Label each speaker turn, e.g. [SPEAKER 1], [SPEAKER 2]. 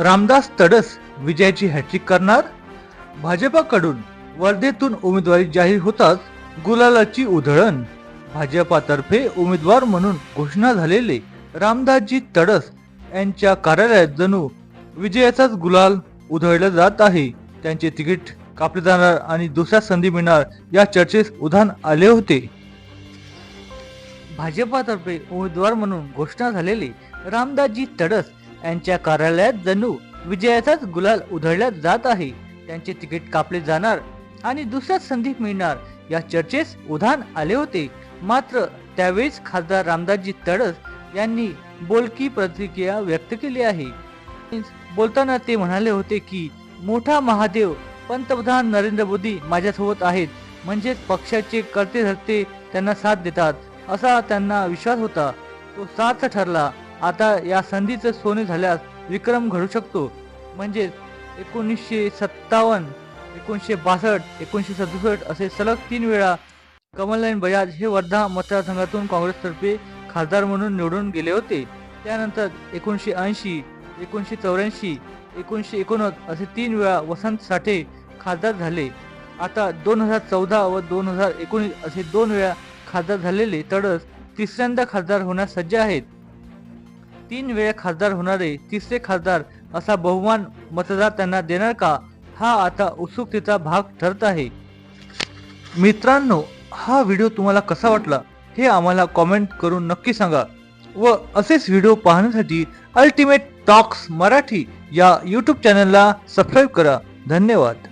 [SPEAKER 1] रामदास तडस विजयाची हॅट्रिक करणार. भाजपाकडून वर्धेतून उमेदवारी जाहीर होताच गुलालाची उधळण. भाजपातर्फे उमेदवार म्हणून घोषणा झालेले रामदासजी तडस यांच्या कार्यालयात जणू विजयाचाच गुलाल उधळला जात आहे. त्यांचे तिकीट कापले जाणार आणि दुसऱ्या संधी मिळणार या चर्चेस उधाण आले होते. भाजपातर्फे उमेदवार म्हणून घोषणा झालेले रामदासजी तडस यांच्या कार्यालयात जणू विजयाचाच गुलाल उधळला जात आहे. त्यांचे तिकीट कापले जाणार आणि दुसऱ्या संधी मिळणार या चर्चेस उधाण आले होते. मात्र त्यावेळेस खासदार रामदासजी तडस यांनी बोलकी प्रतिक्रिया व्यक्त केली आहे. बोलताना ते म्हणाले होते की मोठा महादेव पंतप्रधान नरेंद्र मोदी माझ्यासोबत आहेत. म्हणजेच पक्षाचे करते धरते त्यांना साथ देतात असा त्यांना विश्वास होता. तो सार्थ ठरला. आता या संधीचं सोने झाल्यास विक्रम घडू शकतो. म्हणजेच एकोणीसशे सत्तावन्न एकोणीसशे बासष्ट एकोणीसशे सदुसष्ट असे सलग तीन वेळा कमलनयन बजाज हे वर्धा मतदारसंघातून काँग्रेसतर्फे खासदार म्हणून निवडून गेले होते. त्यानंतर एकोणीसशे ऐंशी एकोणीसशे चौऱ्याऐंशी एकोणीसशे एकोणवद असे तीन वेळा वसंत साठे खासदार झाले. आता दोन हजार चौदा व दोन हजार एकोणीस असे दोन वेळा खासदार झालेले तडस तिसऱ्यांदा खासदार होण्यास सज्ज आहेत. तीन वेळा खासदार होणारे तिसरे खासदार असा बहुमान मतदार त्यांना देणार का? हा आता उत्सुकतेचा भाग ठरत आहे. मित्रांनो हा व्हिडिओ तुम्हाला कसा वाटला हे आम्हाला कॉमेंट करून नक्की सांगा व असेच व्हिडिओ पाहण्यासाठी अल्टिमेट टॉक्स मराठी या यूट्यूब चॅनलला सबस्क्राईब करा. धन्यवाद.